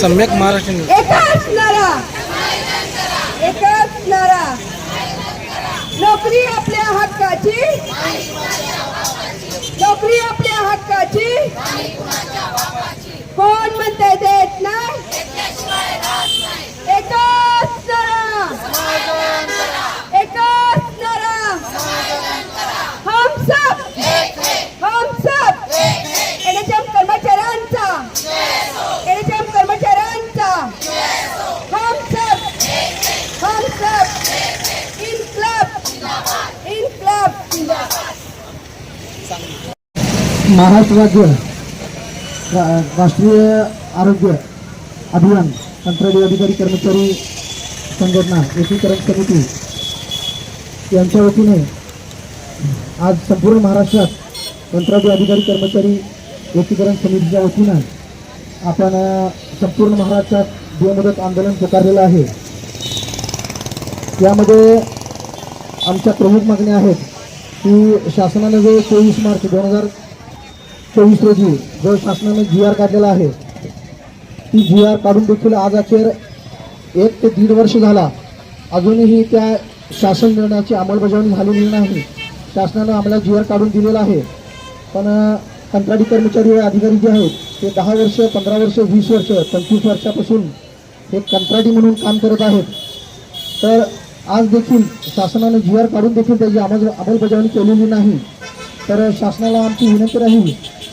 सम्यक महाराष्ट्र न्यूज एकच नारा. एकच नारा. नोकरी आपल्या हक्काची. नोकरी आपल्या हक्काची. महाराष्ट्र राज्य रा- राष्ट्रीय आरोग्य अभियान कंत्राटी अधिकारी कर्मचारी संघटना एकीकरण समिती यांच्या वतीने आज संपूर्ण महाराष्ट्रात कंत्राटी अधिकारी कर्मचारी एकीकरण समितीच्या वतीनं आपण संपूर्ण महाराष्ट्रात बेमुदत आंदोलन पुकारलेलं आहे. यामध्ये आमच्या प्रमुख मागण्या आहेत की शासनाने जो चोवीस मार्च दोन हजार चोवीस रोजी जो शासनाने जी आर काढलेला आहे ती जी आर काढून देखील आज अखेर एक ते दीड वर्ष झाला. अजूनही त्या शासन निर्णयाची अंमलबजावणी झालेली नाही. शासनानं आम्हाला जी आर काढून दिलेला आहे. पण कंत्राटी कर्मचारी व अधिकारी जे आहेत ते दहा वर्ष पंधरा वर्ष वीस वर्ष पंचवीस वर्षापासून हे कंत्राटी म्हणून काम करत आहेत. तर आज देखील शासनाने जी आर काढून देखील त्याची अंमल अंमलबजावणी केलेली नाही. तर शासनाला आमची विनंती राहील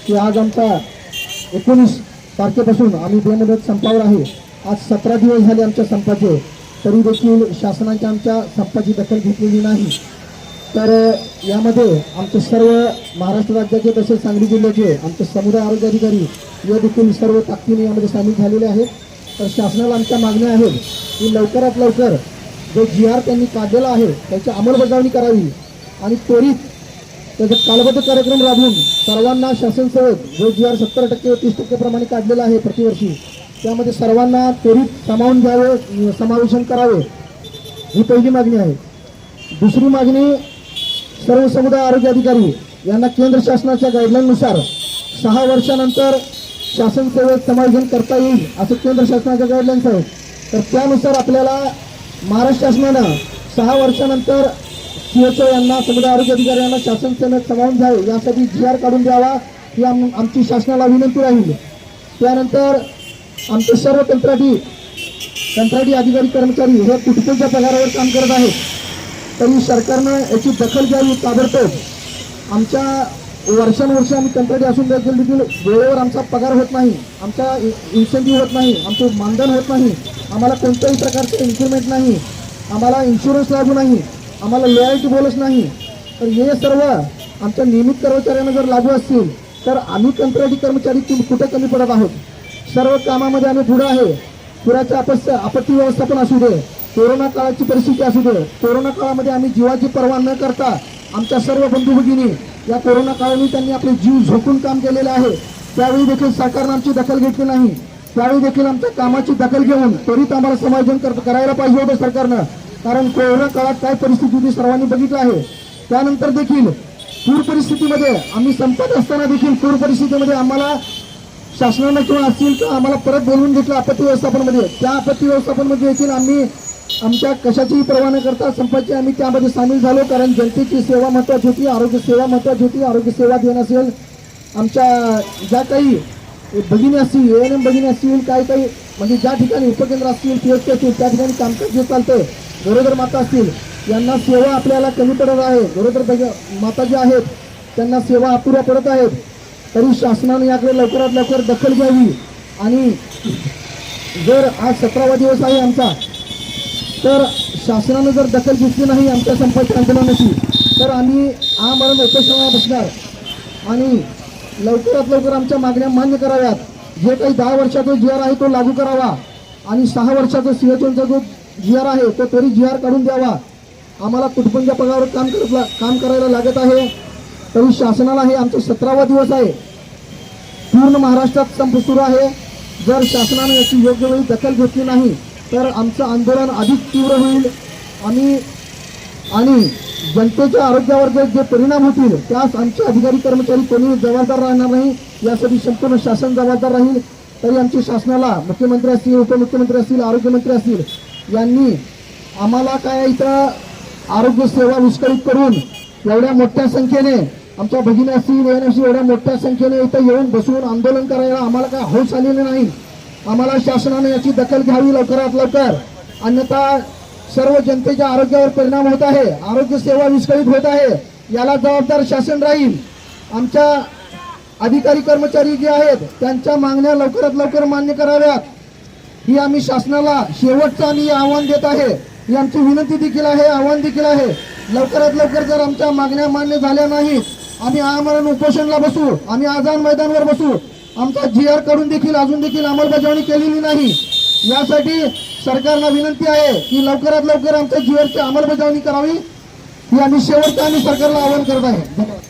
की आज आमचा एकोणीस तारखेपासून आम्ही बेमुदत संपावर आहे. आज सतरा दिवस झाले आमच्या संपाचे तरी देखील शासनाच्या आमच्या संपाची दखल घेतलेली नाही. तर यामध्ये आमचे सर्व महाराष्ट्र राज्याचे तसेच सांगली जिल्ह्याचे आमचे समुदाय आरोग्य अधिकारी या देखील सर्व ताकदीने यामध्ये सामील झालेले आहेत. तर शासनाला आमच्या मागण्या आहेत की लवकरात लवकर जो जी आर त्यांनी काढलेला आहे त्याची अंमलबजावणी करावी. आणि त्वरित त्याचा कालबद्ध कार्यक्रम राबवून सर्वांना शासन सेवेत जो जी आर सत्तर टक्के व तीस टक्के प्रमाणे काढलेला आहे प्रतिवर्षी त्यामध्ये सर्वांना त्वरित सामावून घ्यावे समावेशन करावे ही पहिली मागणी आहे. दुसरी मागणी सर्व समुदाय आरोग्य अधिकारी यांना केंद्र शासनाच्या गाईडलाईननुसार सहा वर्षानंतर शासन सेवेत समायोजन करता येईल असं केंद्र शासनाच्या गाईडलाईन्स आहेत. तर त्यानुसार आपल्याला महाराष्ट्र शासनानं सहा वर्षानंतर सीएचओ यांना समुदाय आरोग्य अधिकारी यांना शासन सेनेत समावून घ्यावे यासाठी जी आर काढून द्यावा ही आम आमची शासनाला विनंती राहील. त्यानंतर आमचे सर्व कंत्राटी कंत्राटी अधिकारी कर्मचारी हे तुटपुंच्या पगारावर काम करत आहेत. तरी सरकारनं याची दखल घ्यावी ताबडतोब. आमच्या वर्षानुवर्ष आम्ही कंत्राटी असून देखील देखील वेळेवर आमचा पगार होत नाही आमचा इन्सेंटिव्ह होत नाही आमचं मानधन होत नाही. आम्हाला कोणत्याही प्रकारचं इन्क्रीमेंट नाही. आम्हाला इन्शुरन्स लागू नाही. आम्हाला लॉयल्टी बोलच नाही. तर हे सर्व आमच्या नियमित कर्मचाऱ्यांना जर लागू असतील तर आम्ही कंत्राटी कर्मचारी कुठे कमी पडत आहोत? सर्व कामामध्ये आम्ही पुढं आहे. पुराचं आपत्त आपत्ती व्यवस्थापन असू दे कोरोना काळाची परिस्थिती असू दे कोरोना काळामध्ये आम्ही जीवाची पर्वा न करता आमच्या सर्व बंधू भगिनी या कोरोना काळाने त्यांनी आपले जीव झोकून काम केलेले आहे. त्यावेळी देखील सरकारनं आमची दखल घेतली नाही. त्यावेळी देखील आमच्या कामाची दखल घेऊन त्वरित आम्हाला समायोजन कर करायला पाहिजे होतं सरकारनं. कारण कोरोना काळात काय परिस्थिती होती सर्वांनी बघितलं आहे. त्यानंतर देखील पूर परिस्थितीमध्ये आम्ही संपत असताना देखील पूर परिस्थितीमध्ये आम्हाला शासनानं किंवा असतील किंवा आम्हाला परत बोलवून घेतलं आपत्ती व्यवस्थापनमध्ये. त्या आपत्ती व्यवस्थापनमध्ये देखील आम्ही आमच्या कशाचीही पर्वा न करता संपाची आम्ही त्यामध्ये सामील झालो. कारण जनतेची सेवा महत्वाची होती आरोग्य सेवा महत्वाची होती आरोग्य सेवा देणं असेल आमच्या ज्या काही भगिनी असतील ए एन एम भगिनी असतील काही काही म्हणजे ज्या ठिकाणी उपकेंद्र असतील पी एच असतील त्या ठिकाणी कामकाज जे चालतंय. गरोदर माता असतील यांना सेवा आपल्याला कमी पडत आहे. गरोदर भग- माता ज्या आहेत त्यांना सेवा अपुऱ्या पडत आहेत. तरी शासनाने याकडे लवकरात लवकर दखल घ्यावी. आणि जर आज सतरावा दिवस आहे आमचा तर शासनानं जर दखल घेतली नाही आमच्या संपर्क आंदोलनाची तर आम्ही आमरण उपोषणाला बसणार. आणि लवकरात लवकर आमच्या मागण्या मान्य कराव्यात. जे काही दहा वर्षाचा जी आर आहे तो लागू करावा. आणि सहा वर्षाचा सीएचओचा जो जी आर आहे तो तरी जी आर काढून द्यावा. आम्हाला तुटपुंच्या पगावर काम करत काम करायला लागत आहे. तरी शासनाला हे आमचा सतरावा दिवस आहे. पूर्ण महाराष्ट्रात संप सुरू आहे. जर शासनाने याची योग्य वेळी दखल घेतली नाही तर आमचं आंदोलन अधिक तीव्र होईल. आम्ही आणि जनतेच्या आरोग्यावर जे जे परिणाम होतील त्यास आमचे अधिकारी कर्मचारी कोणी जबाबदार राहणार नाही यासाठी संपूर्ण शासन जबाबदार राहील. तरी आमची शासनाला मुख्यमंत्री असतील उपमुख्यमंत्री असतील आरोग्यमंत्री असतील यांनी आम्हाला काय इथं आरोग्य सेवा विस्कळीत करून एवढ्या मोठ्या संख्येने आमच्या भगिनी असतील असतील एवढ्या मोठ्या संख्येने इथं येऊन बसून आंदोलन करायला आम्हाला काय हौस आलेले नाही. आम्हाला शासनाने याची दखल घ्यावी लवकरात लवकर. अन्यथा सर्व जनतेच्या आरोग्यावर परिणाम होत आहे. आरोग्य सेवा विस्कळीत होत आहे. याला जबाबदार शासन राहील. आमच्या अधिकारी कर्मचारी जे आहेत त्यांच्या मागण्या लवकरात लवकर मान्य कराव्यात. ही आम्ही शासनाला शेवटचं आम्ही आव्हान देत आहे. ही आमची विनंती देखील आहे आव्हान देखील आहे. लवकरात लवकर जर आमच्या मागण्या मान्य झाल्या नाहीत आम्ही आमरण उपोषणला बसू आम्ही आझाद मैदानवर बसू. आमचा जी आरकडून देखील अजून देखील अंमलबजावणी केलेली नाही. यासाठी सरकारला विनंती आहे की लवकरात लवकर आमच्या जीवनची अंमलबजावणी करावी. ही आम्ही शेवटचं आम्ही सरकारला आवाहन करत आहे. धन्यवाद.